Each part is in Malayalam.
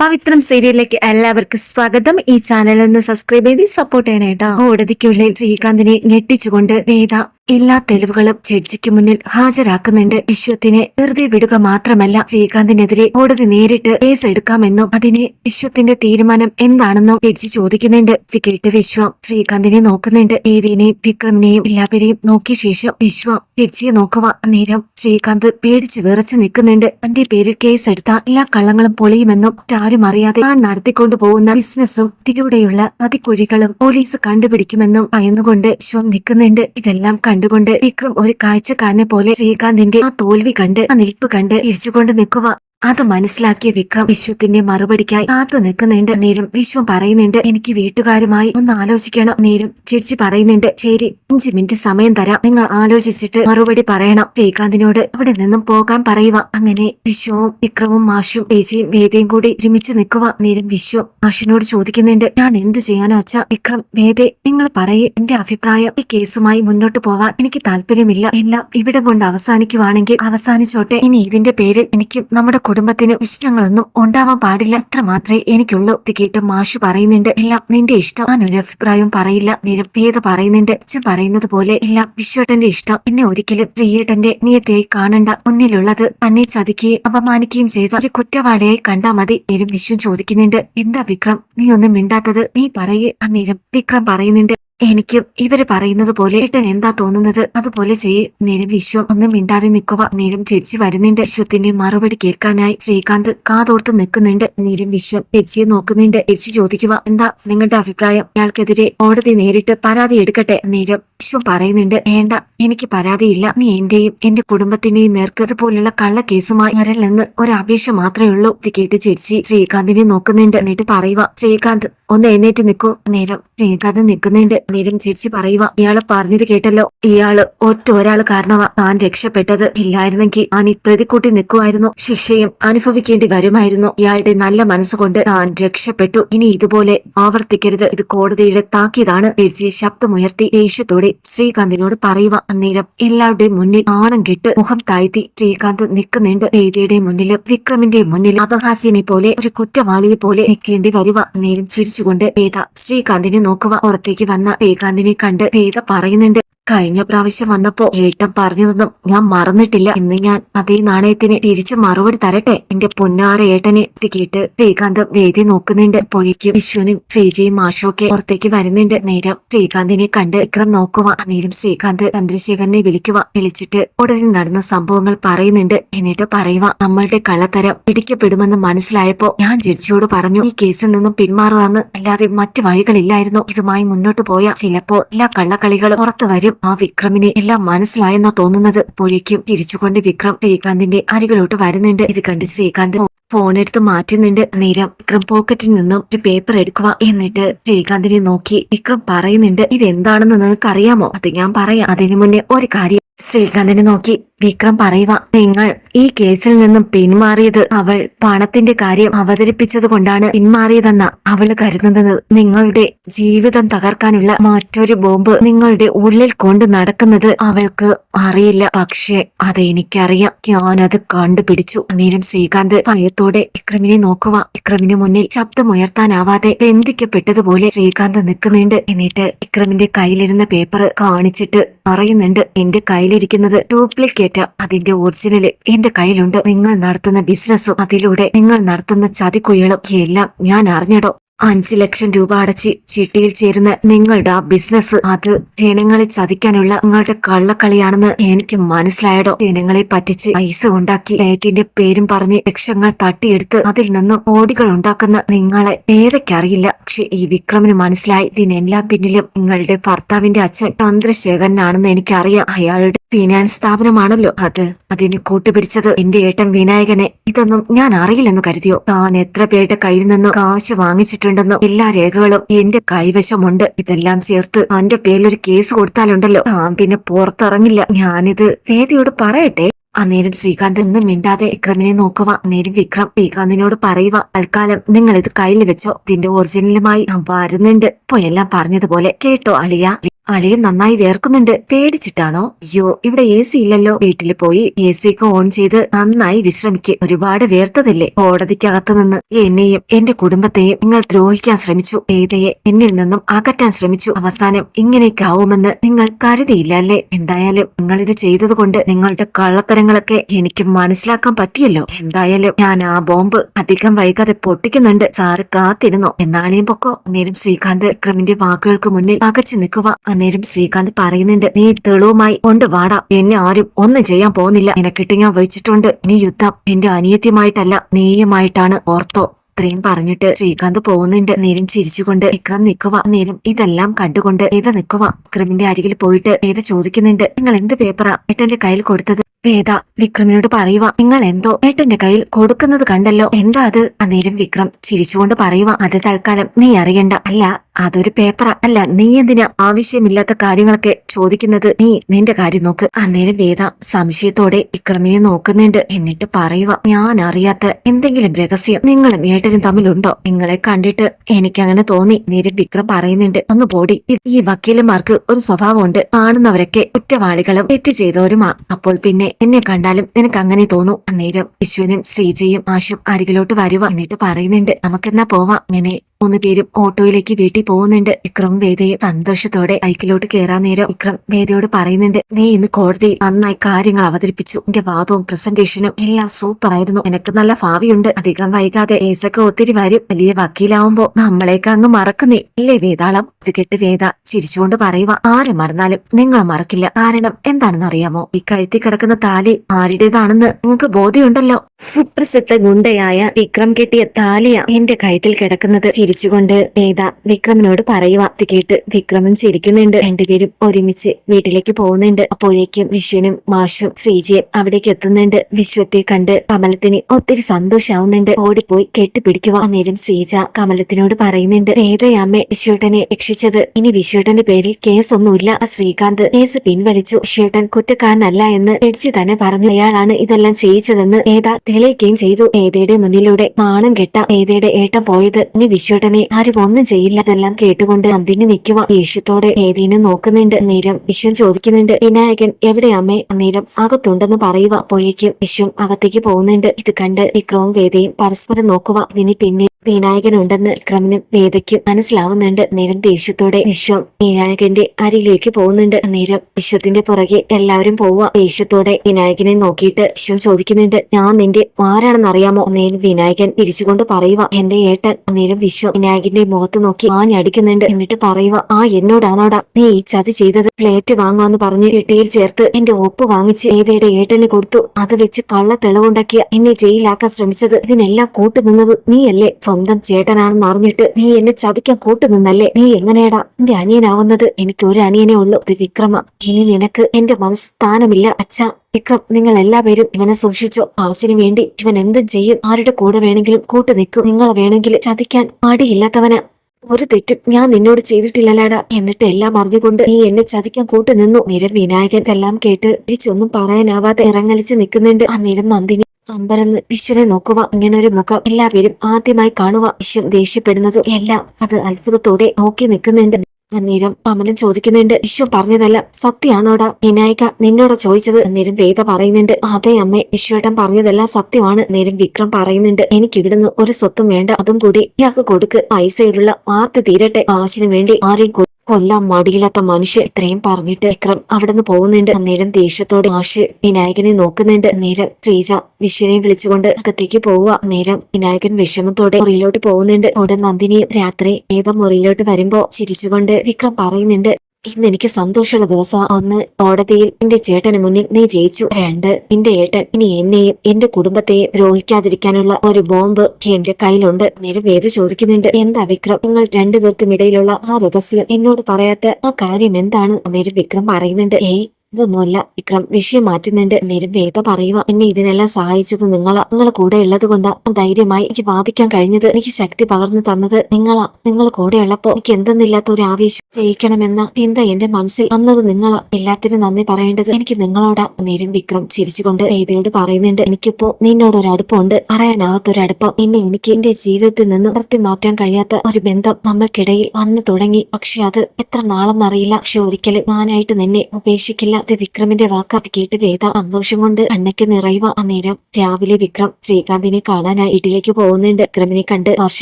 പവിത്രം സീരിയലിലേക്ക് എല്ലാവർക്കും സ്വാഗതം. ഈ ചാനൽ ഒന്ന് സബ്സ്ക്രൈബ് ചെയ്ത് സപ്പോർട്ട് ചെയ്യണേട്ടാ കോടതിക്കുള്ളിൽ ശ്രീകാന്തിനെ ഞെട്ടിച്ചുകൊണ്ട് വേദ എല്ലാ തെളിവുകളും ജഡ്ജിക്ക് മുന്നിൽ ഹാജരാക്കുന്നുണ്ട്. വിശ്വത്തിനെ വെറുതെ വിടുക മാത്രമല്ല ശ്രീകാന്തിനെതിരെ കോടതി നേരിട്ട് കേസ് എടുക്കാമെന്നും അതിനെ വിശ്വത്തിന്റെ തീരുമാനം എന്താണെന്നും ജഡ്ജി ചോദിക്കുന്നുണ്ട്. ഇത് കേട്ട് വിശ്വം ശ്രീകാന്തിനെ നോക്കുന്നുണ്ട്. ഏതിനെയും വിക്രമിനെയും എല്ലാവരെയും നോക്കിയ ശേഷം വിശ്വം ജഡ്ജിയെ നോക്കുക നേരം ശ്രീകാന്ത് പേടിച്ച് വിറച്ച് നിൽക്കുന്നുണ്ട്. തന്റെ പേരിൽ കേസ് എടുത്ത എല്ലാ കള്ളങ്ങളും പൊളിയുമെന്നും ആരും അറിയാതെ താൻ നടത്തിക്കൊണ്ടു പോകുന്ന ബിസിനസ്സും ഇതിലൂടെയുള്ള അതിക്കുഴികളും പോലീസ് കണ്ടുപിടിക്കുമെന്നും ഭയന്നുകൊണ്ട് വിശ്വം നിൽക്കുന്നുണ്ട്. ഇതെല്ലാം കണ്ടുകൊണ്ട് വിക്രം ഒരു കാഴ്ചക്കാരനെ പോലെ ശ്രീകാന്തിന്റെ ആ തോൽവി കണ്ട് ആ നിൽപ്പ് കണ്ട് ഇരിച്ചുകൊണ്ട് നിൽക്കുക അത് മനസ്സിലാക്കിയ വിക്രം വിശ്വത്തിന്റെ മറുപടിക്കായി കാത്തു നിൽക്കുന്നുണ്ട്. നേരം വിശ്വം പറയുന്നുണ്ട് എനിക്ക് വീട്ടുകാരുമായി ഒന്ന് ആലോചിക്കണം. നേരം ചിരിച്ചു പറയുന്നുണ്ട് ശരി അഞ്ചു മിനിറ്റ് സമയം തരാം. നിങ്ങൾ ആലോചിച്ചിട്ട് മറുപടി പറയണം. ശ്രീകാന്തിനോട് അവിടെ നിന്നും പോകാൻ പറയുക. അങ്ങനെ വിശ്വവും വിക്രമും മാഷും ചേച്ചിയും വേദയും കൂടി ഒരുമിച്ച് നിൽക്കുക. നേരം വിശ്വം മാഷിനോട് ചോദിക്കുന്നുണ്ട് ഞാൻ എന്ത് ചെയ്യാനാ അച്ഛാ? വിക്രം വേദെ നിങ്ങൾ പറയേ. എന്റെ അഭിപ്രായം ഈ കേസുമായി മുന്നോട്ട് പോവാൻ എനിക്ക് താല്പര്യമില്ല. എല്ലാം ഇവിടെ കൊണ്ട് അവസാനിക്കുവാണെങ്കിൽ അവസാനിച്ചോട്ടെ. ഇനി ഇതിന്റെ പേരിൽ എനിക്ക് നമ്മുടെ കുടുംബത്തിന് ഇഷ്ടങ്ങളൊന്നും ഉണ്ടാവാൻ പാടില്ല. അത്ര മാത്രമേ എനിക്കുള്ളൂ. ഇത് കേട്ട് മാഷു പറയുന്നുണ്ട് എല്ലാം നിന്റെ ഇഷ്ടം. ഞാൻ ഒരു അഭിപ്രായവും പറയില്ല. നിരപ്പേത് പറയുന്നുണ്ട്. അച്ഛൻ പറയുന്നത് പോലെ എല്ലാം വിശ്വട്ടന്റെ ഇഷ്ടം. എന്നെ ഒരിക്കലും ശ്രീയേട്ടന്റെ നീയത്തെയായി കാണണ്ട. മുന്നിലുള്ളത് തന്നെ ചതിക്കുകയും അപമാനിക്കുകയും ചെയ്ത ഒരു കുറ്റവാളിയായി കണ്ടാ മതി നേരം വിശ്വം ചോദിക്കുന്നുണ്ട്. എന്താ വിക്രം? നീ ഒന്നും മിണ്ടാത്തത്. നീ പറയേ. അന്നേരം വിക്രം പറയുന്നുണ്ട്. എനിക്കും ഇവർ പറയുന്നത് പോലെ ഏട്ടൻ എന്താ തോന്നുന്നത്? അതുപോലെ ചെയ്യ്. നേരം വിശ്വം. ഒന്നും മിണ്ടാതെ നിൽക്കുക. നേരം ചേച്ചി വരുന്നുണ്ട്. വിശ്വത്തിന്റെ മറുപടി കേൾക്കാനായി ശ്രീകാന്ത് കാതോർത്ത് നിൽക്കുന്നുണ്ട്. നേരം വിശ്വം ചേച്ചിയെ നോക്കുന്നുണ്ട്. ചേച്ചി ചോദിക്കുക എന്താ നിങ്ങളുടെ അഭിപ്രായം? ഇയാൾക്കെതിരെ കോടതി നേരിട്ട് പരാതി എടുക്കട്ടെ? നേരം വിശ്വം പറയുന്നുണ്ട്. വേണ്ട എനിക്ക് പരാതിയില്ല. നീ എന്റെയും എന്റെ കുടുംബത്തിന്റെയും നേർക്ക് അതുപോലുള്ള കള്ള കേസുമായി വരല്ലെന്ന് ഒരപേക്ഷ മാത്രമേ ഉള്ളൂ. ഇത് കേട്ട് ചേച്ചി ശ്രീകാന്തിനെ നോക്കുന്നുണ്ട്. എന്നിട്ട് പറയുക ശ്രീകാന്ത് ഒന്ന് എഴുന്നേറ്റ് നിൽക്കൂ. നേരം നീക്കാതെ നിൽക്കുന്നുണ്ട് നേരം ചിരിച്ചു പറയുക ഇയാൾ പറഞ്ഞത് കേട്ടല്ലോ. ഇയാൾ ഒറ്റ ഒരാൾ കാരണമാ താൻ രക്ഷപ്പെട്ടത്. ഇല്ലായിരുന്നെങ്കിൽ ഈ പ്രതിക്കൂട്ടി നിൽക്കുമായിരുന്നു. ശിക്ഷയും അനുഭവിക്കേണ്ടി വരുമായിരുന്നു. ഇയാളുടെ നല്ല മനസ്സുകൊണ്ട് താൻ രക്ഷപ്പെട്ടു. ഇനി ഇതുപോലെ ആവർത്തിക്കരുത്. ഇത് കോടതിയുടെ താക്കിയതാണ് ചേച്ചി ശബ്ദമുയർത്തി ദേഷ്യത്തോടെ ശ്രീകാന്തിനോട് പറയുക അന്നേരം എല്ലാവരുടെയും മുന്നിൽ ആണം കെട്ട് മുഖം താഴ്ത്തി ശ്രീകാന്ത് നിൽക്കുന്നുണ്ട്. വേദിയുടെ മുന്നിൽ വിക്രമിന്റെ മുന്നിൽ അപഹാസിനെ പോലെ ഒരു കുറ്റവാളിയെ പോലെ നിൽക്കേണ്ടി വരുക നേരം ചിരിച്ചുകൊണ്ട് വേദ ശ്രീകാന്തിനെ നോക്കുക പുറത്തേക്ക് വന്ന ശ്രീകാന്തിനെ കണ്ട് വേദ പറയുന്നുണ്ട്? കഴിഞ്ഞ പ്രാവശ്യം വന്നപ്പോ ഏട്ടൻ പറഞ്ഞതൊന്നും ഞാൻ മറന്നിട്ടില്ല. ഇന്ന് ഞാൻ അതേ നാണയത്തിന് തിരിച്ചു മറുപടി തരട്ടെ? എന്റെ പൊന്നാറ ഏട്ടനെ ഇത് കേട്ട് ശ്രീകാന്ത് വേദി നോക്കുന്നുണ്ട്. പൊഴിക്കും വിശ്വനും ശ്രീജയും മാഷും പുറത്തേക്ക് വരുന്നുണ്ട്. നേരം ശ്രീകാന്തിനെ കണ്ട് വിക്രം നോക്കുക നേരം ശ്രീകാന്ത് ചന്ദ്രശേഖരനെ വിളിക്കുക വിളിച്ചിട്ട് ഉടനെ നടന്ന സംഭവങ്ങൾ പറയുന്നുണ്ട്. എന്നിട്ട് പറയുക നമ്മളുടെ കള്ളത്തരം പിടിക്കപ്പെടുമെന്ന് മനസ്സിലായപ്പോ ഞാൻ ജഡ്ജിയോട് പറഞ്ഞു ഈ കേസിൽ നിന്നും പിന്മാറുക അല്ലാതെ മറ്റു വഴികളില്ലായിരുന്നു. ഇതുമായി മുന്നോട്ട് പോയ ചിലപ്പോൾ എല്ലാ കള്ളക്കളികളും പുറത്തു വരും. ആ വിക്രമിനെ എല്ലാം മനസ്സിലായെന്നാ തോന്നുന്നത്. അപ്പോഴേക്കും തിരിച്ചുകൊണ്ട് വിക്രം ശ്രീകാന്തിന്റെ അരികിലോട്ട് വരുന്നുണ്ട്. ഇത് കണ്ട് ശ്രീകാന്ത് ഫോൺ എടുത്ത് മാറ്റുന്നുണ്ട്. നേരം വിക്രം പോക്കറ്റിൽ നിന്നും ഒരു പേപ്പർ എടുക്കുക എന്നിട്ട് ശ്രീകാന്തിനെ നോക്കി വിക്രം പറയുന്നുണ്ട്. ഇതെന്താണെന്ന് നിങ്ങൾക്ക് അറിയാമോ അത് ഞാൻ പറയാം. അതിനു മുന്നേ ഒരു കാര്യം ശ്രീകാന്തിനെ നോക്കി വിക്രം പറയുക നിങ്ങൾ ഈ കേസിൽ നിന്നും പിന്മാറിയത് അവൾ പണത്തിന്റെ കാര്യം അവതരിപ്പിച്ചത് കൊണ്ടാണ് പിന്മാറിയതെന്ന അവൾ കരുതുന്നത്. നിങ്ങളുടെ ജീവിതം തകർക്കാനുള്ള മറ്റൊരു ബോംബ് നിങ്ങളുടെ ഉള്ളിൽ കൊണ്ട് നടക്കുന്നത് അവൾക്ക് അറിയില്ല. പക്ഷേ അത് എനിക്കറിയാം. ഞാനത് കണ്ടുപിടിച്ചു. അന്നേരം ശ്രീകാന്ത് ഭയത്തോടെ വിക്രമിനെ നോക്കുക വിക്രമിന് മുന്നിൽ ശബ്ദമുയർത്താനാവാതെ ബന്ധിക്കപ്പെട്ടതുപോലെ ശ്രീകാന്ത് നിൽക്കുന്നുണ്ട്. എന്നിട്ട് വിക്രമിന്റെ കയ്യിലിരുന്ന പേപ്പർ കാണിച്ചിട്ട് പറയുന്നുണ്ട് എന്റെ കയ്യിലിരിക്കുന്നത് ഡ്യൂപ്ലിക്കേറ്റ് അതിന്റെ ഒറിജിനൽ എന്റെ കയ്യിലുണ്ട്. നിങ്ങൾ നടത്തുന്ന ബിസിനസ്സും അതിലൂടെ നിങ്ങൾ നടത്തുന്ന ചതിക്കുഴികളും എല്ലാം ഞാൻ അറിഞ്ഞിടും. അഞ്ചു ലക്ഷം രൂപ അടച്ച് ചിട്ടിയിൽ ചേരുന്ന നിങ്ങളുടെ ആ ബിസിനസ് അത് ജനങ്ങളെ ചതിക്കാനുള്ള നിങ്ങളുടെ കള്ളക്കളിയാണെന്ന് എനിക്ക് മനസ്സിലായടോ. ജനങ്ങളെ പറ്റിച്ച് പൈസ ഉണ്ടാക്കി ലൈറ്റിന്റെ പേരും പറഞ്ഞ് ലക്ഷങ്ങൾ തട്ടിയെടുത്ത് അതിൽ നിന്നും ഓടികൾ ഉണ്ടാക്കുന്ന നിങ്ങളെ ഏതൊക്കെയറിയില്ല. പക്ഷെ ഈ വിക്രമിന് മനസ്സിലായി. ഇതിനെല്ലാം പിന്നിലും നിങ്ങളുടെ ഭർത്താവിന്റെ അച്ഛൻ ചന്ദ്രശേഖരനാണെന്ന് എനിക്കറിയാം. അയാളുടെ ഫിനാൻസ് സ്ഥാപനമാണല്ലോ. അത് അതിന് കൂട്ടുപിടിച്ചത് എന്റെ ഏട്ടൻ വിനായകനെ. ഇതൊന്നും ഞാൻ അറിയില്ലെന്ന് കരുതിയോ? താൻ എത്ര പേരുടെ കയ്യിൽ നിന്നും കാശ് വാങ്ങിച്ചിട്ടുണ്ടെന്നും? എല്ലാ രേഖകളും എന്റെ കൈവശമുണ്ട്. ഇതെല്ലാം ചേർത്ത് അവന്റെ ഒരു കേസ് കൊടുത്താലുണ്ടല്ലോ. താൻ പിന്നെ പുറത്തിറങ്ങില്ല. ഞാനിത് വേദിയോട് പറയട്ടെ. അന്നേരം ശ്രീകാന്ത് ഒന്നും മിണ്ടാതെ വിക്രമിനെ നോക്കുക അന്നേരം വിക്രം ശ്രീകാന്തിനോട് പറയുക തൽക്കാലം നിങ്ങൾ ഇത് കയ്യിൽ വെച്ചോ. ഇതിന്റെ ഒറിജിനലുമായി ഞാൻ വരുന്നുണ്ട്. ഇപ്പോഴെല്ലാം പറഞ്ഞതുപോലെ കേട്ടോ അളിയ. അളിയൻ നന്നായി വേർക്കുന്നുണ്ട്. പേടിച്ചിട്ടാണോ? അയ്യോ ഇവിടെ എ സി ഇല്ലല്ലോ. വീട്ടിൽ പോയി എ സി ഒക്കെ ഓൺ ചെയ്ത് നന്നായി വിശ്രമിക്ക്. ഒരുപാട് വേർത്തതല്ലേ കോടതിക്കകത്ത് നിന്ന്. എന്നെയും എന്റെ കുടുംബത്തെയും നിങ്ങൾ ദ്രോഹിക്കാൻ ശ്രമിച്ചു. ഏതയെ എന്നിൽ നിന്നും അകറ്റാൻ ശ്രമിച്ചു. അവസാനം ഇങ്ങനെയൊക്കെ ആവുമെന്ന് നിങ്ങൾ കരുതിയില്ല അല്ലേ? എന്തായാലും നിങ്ങൾ ഇത് ചെയ്തതുകൊണ്ട് നിങ്ങളുടെ കള്ളത്തരങ്ങളൊക്കെ എനിക്ക് മനസ്സിലാക്കാൻ പറ്റിയല്ലോ. എന്തായാലും ഞാൻ ആ ബോംബ് അധികം വൈകാതെ പൊട്ടിക്കുന്നുണ്ട്. സാറ് കാത്തിരുന്നോ? എന്നാളെയും പൊക്കോ. അന്നേരം ശ്രീകാന്ത് വിക്രമിന്റെ വാക്കുകൾക്ക് മുന്നിൽ അകച്ചു നിൽക്കുക. അന്നേരം ശ്രീകാന്ത് പറയുന്നുണ്ട് നീ തെളിവുമായി കൊണ്ട് വാടാ. എന്നെ ആരും ഒന്നും ചെയ്യാൻ പോകുന്നില്ല. നിനക്കിട്ട് ഞാൻ വെച്ചിട്ടുണ്ട്. നീ യുദ്ധം എന്റെ അനിയത്യമായിട്ടല്ല നീയുമായിട്ടാണ്. ഓർത്തോ. ഇത്രയും പറഞ്ഞിട്ട് ശ്രീകാന്ത് പോകുന്നുണ്ട്. നേരം ചിരിച്ചുകൊണ്ട് വിക്രം നിൽക്കുക നേരം ഇതെല്ലാം കണ്ടുകൊണ്ട് ഏത നിൽക്കുക വിക്രമിന്റെ അരികിൽ പോയിട്ട് ഏത? ചോദിക്കുന്നുണ്ട്. നിങ്ങൾ എന്ത് പേപ്പറാ ഏട്ടന്റെ കയ്യിൽ കൊടുത്തത്? വേദ വിക്രമിനോട് പറയുക നിങ്ങൾ എന്തോ ഏട്ടന്റെ കയ്യിൽ കൊടുക്കുന്നത് കണ്ടല്ലോ. എന്താ അത്? അന്നേരം വിക്രം ചിരിച്ചുകൊണ്ട് പറയുക അത് തൽക്കാലം നീ അറിയണ്ട. അല്ല അതൊരു പേപ്പറാ. അല്ല നീ എന്തിനാ ആവശ്യമില്ലാത്ത കാര്യങ്ങളൊക്കെ ചോദിക്കുന്നത്? നീ നിന്റെ കാര്യം നോക്ക്. അന്നേരം വേദ സംശയത്തോടെ വിക്രമിനെ നോക്കുന്നുണ്ട്. എന്നിട്ട് പറയുക ഞാൻ അറിയാത്ത എന്തെങ്കിലും രഹസ്യം നിങ്ങളും ഏട്ടനും തമ്മിലുണ്ടോ? നിങ്ങളെ കണ്ടിട്ട് എനിക്കങ്ങനെ തോന്നി. നേരെ വിക്രം പറയുന്നുണ്ട് ഒന്ന് പോടി. ഈ- വക്കീലന്മാർക്ക് ഒരു സ്വഭാവമുണ്ട്. കാണുന്നവരൊക്കെ കുറ്റവാളികളും തെറ്റ് ചെയ്തവരുമാ. അപ്പോൾ പിന്നെ എന്നെ കണ്ടാലും നിനക്ക് അങ്ങനെ തോന്നു. അന്നേരം വിശ്വനും ശ്രീജയും ആശും അരികിലോട്ട് വരുക എന്നിട്ട് പറയുന്നുണ്ട് നമുക്കെന്നാ പോവാം. അങ്ങനെ മൂന്ന് പേരും ഓട്ടോയിലേക്ക് വീട്ടിൽ പോകുന്നുണ്ട്. വിക്രം വേദയും സന്തോഷത്തോടെ ബൈക്കിലോട്ട് കയറാൻ നേരം വിക്രം വേദയോട് പറയുന്നുണ്ട് നീ ഇന്ന് കോടതി നന്നായി കാര്യങ്ങൾ അവതരിപ്പിച്ചു. എന്റെ വാദവും പ്രസന്റേഷനും എല്ലാം സൂപ്പർ ആയിരുന്നു. എനിക്ക് നല്ല ഭാവിയുണ്ട്. അധികം വൈകാതെ ഏസൊക്കെ ഒത്തിരി വരും. വലിയ വക്കീലാവുമ്പോ നമ്മളെയൊക്കെ അങ്ങ് മറക്കുന്നേ. അല്ലേ വേതാളം? ഇത് കേട്ട് വേദ ചിരിച്ചുകൊണ്ട് പറയുക ആരെ മറന്നാലും നിങ്ങളെ മറക്കില്ല. കാരണം എന്താണെന്ന് അറിയാമോ ഈ കഴുത്തി കിടക്കുന്ന താലി ആരുടേതാണെന്ന് നിങ്ങൾക്ക് ബോധ്യമുണ്ടല്ലോ. സുപ്രസിദ്ധ ഗുണ്ടയായ വിക്രം കെട്ടിയ താലിയ എന്റെ കഴുത്തിൽ കിടക്കുന്നത്. ചിരിച്ചുകൊണ്ട് വേദ വിക്രമിനോട് പറയുക അത് കേട്ട് വിക്രമും ചിരിക്കുന്നുണ്ട്. രണ്ടുപേരും ഒരുമിച്ച് വീട്ടിലേക്ക് പോകുന്നുണ്ട്. അപ്പോഴേക്കും വിശ്വനും മാഷും ശ്രീജയും അവിടേക്ക് എത്തുന്നുണ്ട്. വിശ്വത്തെ കണ്ട് കമലത്തിന് ഒത്തിരി സന്തോഷാവുന്നുണ്ട്. ഓടിപ്പോയി കെട്ടിപ്പിടിക്കുക അന്നേരം ശ്രീജ കമലത്തിനോട് പറയുന്നുണ്ട് വേദയമ്മേ വിശ്വേട്ടനെ രക്ഷിച്ചത്. ഇനി വിശ്വേട്ടന്റെ പേരിൽ കേസൊന്നുമില്ല. ശ്രീകാന്ത് കേസ് പിൻവലിച്ചു. വിശ്വേട്ടൻ കുറ്റക്കാരനല്ല എന്ന് എഡിച്ച് തന്നെ പറഞ്ഞു. അയാളാണ് ഇതെല്ലാം ചെയ്യിച്ചതെന്ന് വേദ തെളിയിക്കുകയും ചെയ്തു. വേദയുടെ മുന്നിലൂടെ നാണം കെട്ട വേദയുടെ ഏട്ടം പോയത്. ഇനി വിശ്വേട്ടനെ ആരും ഒന്നും ചെയ്യില്ല അതെല്ലാം കേട്ടുകൊണ്ട് നന്ദിനി നിൽക്കുക ദേഷ്യത്തോടെ ഏതീനും നോക്കുന്നുണ്ട്. നീരം വിശ്വം ചോദിക്കുന്നുണ്ട് വിനായകൻ എവിടെ അമ്മേ? നീരം അകത്തുണ്ടെന്ന് പറയുക അപ്പോഴേക്കും വിശ്വം അകത്തേക്ക് പോകുന്നുണ്ട്. ഇത് കണ്ട് വിക്രവും വേദയും പരസ്പരം നോക്കുക ഇതിന് പിന്നെ വിനായകനുണ്ടെന്ന് വിക്രമിനും വേദയ്ക്കും മനസ്സിലാവുന്നുണ്ട്. നീരം ദേഷ്യത്തോടെ വിശ്വം വിനായകന്റെ അരിയിലേക്ക് പോകുന്നുണ്ട്. നീരം വിശ്വത്തിന്റെ പുറകെ എല്ലാവരും പോവുക ദേഷ്യത്തോടെ വിനായകനെ നോക്കിയിട്ട് വിശ്വം ചോദിക്കുന്നുണ്ട് ഞാൻ നിന്റെ ആരാണെന്ന് അറിയാമോ? നേരം വിനായകൻ തിരിച്ചുകൊണ്ട് പറയുക എന്റെ ഏട്ടൻ. നേരം വിശ്വം വിനായകന്റെ മുഖത്ത് നോക്കി ആഞ്ഞടിക്കുന്നുണ്ട്. എന്നിട്ട് പറയുക ആ എന്നോടാണോടാ നീ ഈ ചതി ചെയ്തത്? പ്ലേറ്റ് വാങ്ങുവാന്ന് പറഞ്ഞ് കിട്ടിയിൽ ചേർത്ത് എന്റെ ഒപ്പ് വാങ്ങിച്ച് ഏതയുടെ ഏട്ടന് കൊടുത്തു. അത് വെച്ച് കള്ള തെളിവുണ്ടാക്കിയ എന്നെ ജയിലാക്കാൻ ശ്രമിച്ചത്. ഇതിനെല്ലാം കൂട്ടുനിന്നത് നീയല്ലേ? സ്വന്തം ചേട്ടനാണെന്ന് അറിഞ്ഞിട്ട് നീ എന്നെ ചതിക്കാൻ കൂട്ടുനിന്നല്ലേ നീ എങ്ങനെയാടാ എന്റെ അനിയനാവുന്നത്? എനിക്ക് ഒരു ഉള്ളു ഉള്ളൂ. ഇത് വിക്രമ. ഇനി നിനക്ക് എന്റെ മനസ്സ് സ്ഥാനമില്ല അച്ഛ. വിക്രം നിങ്ങൾ എല്ലാവരും ഇവനെ സൂക്ഷിച്ചോ? ആവശ്യത്തിന് വേണ്ടി ഇവൻ എന്തും ചെയ്യും? ആരുടെ കൂടെ വേണമെങ്കിലും കൂട്ടു നിൽക്കും. നിങ്ങൾ വേണമെങ്കിൽ ചതിക്കാൻ മടിയില്ലാത്തവന് ഒരു തെറ്റും ഞാൻ നിന്നോട് ചെയ്തിട്ടില്ലല്ലേടാ. എന്നിട്ട് എല്ലാം അറിഞ്ഞുകൊണ്ട് നീ എന്നെ ചതിക്കാൻ കൂട്ടു നിന്നു. നിരം വിനായകൻ എല്ലാം കേട്ട് തിരിച്ചൊന്നും പറയാനാവാതെ ഇറങ്ങലിച്ച് നിൽക്കുന്നുണ്ട്. ആ നിരം നന്ദിനി അമ്പരന്ന് വിശ്വനെ നോക്കുക ഇങ്ങനൊരു മുഖം എല്ലാവരും ആദ്യമായി കാണുക വിശ്വം ദേഷ്യപ്പെടുന്നത് എല്ലാം അത് അത്ഭുതത്തോടെ നോക്കി നിൽക്കുന്നുണ്ട്. അന്നേരം കമലൻ ചോദിക്കുന്നുണ്ട് വിശ്വ പറഞ്ഞതല്ല സത്യമാണോടാ? വിനായിക നിന്നോട് ചോദിച്ചത്. അന്നേരം വേദ പറയുന്നുണ്ട് അതേ അമ്മേ വിശ്വേട്ടൻ പറഞ്ഞതെല്ലാം സത്യമാണ്. നേരം വിക്രം പറയുന്നുണ്ട് എനിക്ക് ഇവിടുന്ന് ഒരു സ്വത്തും വേണ്ട അതും കൂടി ഇയാൾക്ക് കൊടുക്ക്. പൈസയുള്ള ആർത്തി തീരട്ടെ. ആശിനു വേണ്ടി ആരെയും കൊല്ലാൻ മടിയില്ലാത്ത മനുഷ്യൻ ഇത്രയും പറഞ്ഞിട്ട് വിക്രം അവിടുന്ന് പോകുന്നുണ്ട്. അന്നേരം ദേഷ്യത്തോടെ ആശ് വിനായകനെ നോക്കുന്നുണ്ട്. നേരം ശ്രീജ വിശ്വനെ വിളിച്ചുകൊണ്ട് അകത്തേക്ക് പോവുക. നേരം വിനായകൻ വിഷമത്തോടെ മുറിയിലോട്ട് പോകുന്നുണ്ട്. ഉടൻ നന്ദിനി രാത്രി ഏതോ മുറിയിലോട്ട് വരുമ്പോ ചിരിച്ചുകൊണ്ട് വിക്രം പറയുന്നുണ്ട്. ഇന്ന് എനിക്ക് സന്തോഷമുള്ള ദിവസം. അന്ന് കോടതിയിൽ എന്റെ ചേട്ടന് മുന്നിൽ നീ ജയിച്ചു. രണ്ട് നിന്റെ ഏട്ടൻ ഇനി എന്നെയും എന്റെ കുടുംബത്തെയും ദ്രോഹിക്കാതിരിക്കാനുള്ള ഒരു ബോംബ് എന്റെ കയ്യിലുണ്ട്. നേരം വേദ ചോദിക്കുന്നുണ്ട്? എന്താ വിക്രം? നിങ്ങൾ രണ്ടുപേർക്കും ഇടയിലുള്ള ആ രഹസ്യം എന്നോട് പറയാത്ത ആ കാര്യം എന്താണ്? നേരം വിക്രം പറയുന്നുണ്ട്. ഏയ് ഇതൊന്നുമല്ല. വിക്രം വിഷയം മാറ്റുന്നുണ്ട് നേരം വേദ പറയുക. എന്നെ ഇതിനെല്ലാം സഹായിച്ചത് നിങ്ങളാ. നിങ്ങൾ കൂടെ ഉള്ളത് കൊണ്ടാ ധൈര്യമായി എനിക്ക് വാദിക്കാൻ കഴിഞ്ഞത്. എനിക്ക് ശക്തി പകർന്നു തന്നത് നിങ്ങളാ. നിങ്ങൾ കൂടെ ഉള്ളപ്പോ എനിക്ക് എന്തെന്നില്ലാത്ത ഒരു ആവേശം ജയിക്കണമെന്ന ചിന്ത എന്റെ മനസ്സിൽ വന്നത് നിങ്ങളാ. എല്ലാത്തിനും നന്ദി പറയേണ്ടത് എനിക്ക് നിങ്ങളോടാ. നേരം വിക്രം ചിരിച്ചുകൊണ്ട് വേദയോട് പറയുന്നുണ്ട്. എനിക്കിപ്പോ നിന്നോട് ഒരു അടുപ്പമുണ്ട് പറയാനാവാത്തൊരു അടുപ്പം. ഇനി എനിക്ക് എന്റെ ജീവിതത്തിൽ നിന്ന് നിർത്തി മാറ്റാൻ കഴിയാത്ത ഒരു ബന്ധം നമ്മൾക്കിടയിൽ വന്നു തുടങ്ങി. പക്ഷെ അത് എത്ര നാളെന്നറിയില്ല. പക്ഷെ ഒരിക്കലും ഞാനായിട്ട് നിന്നെ ഉപേക്ഷിക്കില്ല. ഇത് വിക്രമിന്റെ വാക്ക് അത് കേട്ട് വേദ സന്തോഷം കൊണ്ട് അണ്ണയ്ക്ക് നിറയുവ അന്നേരം രാവിലെ വിക്രം ശ്രീകാന്തിനെ കാണാനായി ഇടിലേക്ക് പോകുന്നുണ്ട്. വിക്രമിനെ കണ്ട് വർഷ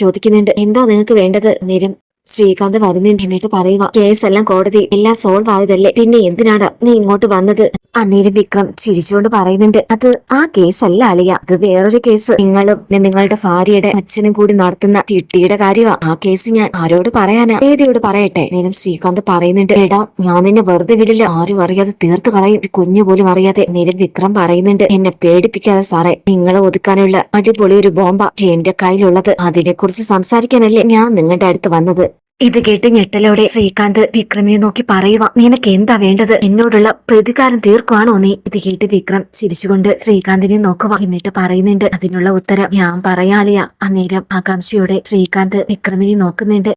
ചോദിക്കുന്നുണ്ട് എന്താ നിങ്ങൾക്ക് വേണ്ടത്? നേരം ശ്രീകാന്ത് വരുന്നുണ്ട്. എന്നിട്ട് പറയുക കേസെല്ലാം കോടതി എല്ലാം സോൾവ് ആയതല്ലേ. പിന്നെ എന്തിനാണ് നീ ഇങ്ങോട്ട് വന്നത്? അന്നേരം വിക്രം ചിരിച്ചുകൊണ്ട് പറയുന്നുണ്ട് അത് ആ കേസല്ല അളിയ അത് വേറൊരു കേസ്. നിങ്ങളും നിങ്ങളുടെ ഭാര്യയുടെ അച്ഛനും കൂടി നടത്തുന്ന ടിട്ടിയുടെ കാര്യമാ ആ കേസ് ഞാൻ ആരോട് പറയാനാ? ഏതിയോട് പറയട്ടെ? നേരം ശ്രീകാന്ത് പറയുന്നുണ്ട് എടാ ഞാൻ നിന്നെ വെറുതെ വിടില്ല. ആരും അറിയാതെ തീർത്ത് കളയും. കുഞ്ഞു പോലും അറിയാതെ. നേരം വിക്രം പറയുന്നുണ്ട് എന്നെ പേടിപ്പിക്കാതെ സാറേ നിങ്ങളെ ഒതുക്കാനുള്ള അടിപൊളി ഒരു ബോംബ എന്റെ കയ്യിലുള്ളത്. അതിനെക്കുറിച്ച് സംസാരിക്കാനല്ലേ ഞാൻ നിങ്ങളുടെ അടുത്ത് വന്നത്? ഇത് കേട്ട് ഞെട്ടലോടെ ശ്രീകാന്ത് വിക്രമിനെ നോക്കി പറയുക നിനക്ക് എന്താ വേണ്ടത്? എന്നോടുള്ള പ്രതികാരം തീർക്കുവാണോ നീ? ഇത് കേട്ട് വിക്രം ചിരിച്ചുകൊണ്ട് ശ്രീകാന്തിനെ നോക്കുക എന്നിട്ട് പറയുന്നുണ്ട് അതിനുള്ള ഉത്തരം ഞാൻ പറയാളിയ അന്നേരം ആകാംക്ഷയോടെ ശ്രീകാന്ത് വിക്രമിനെ നോക്കുന്നുണ്ട്.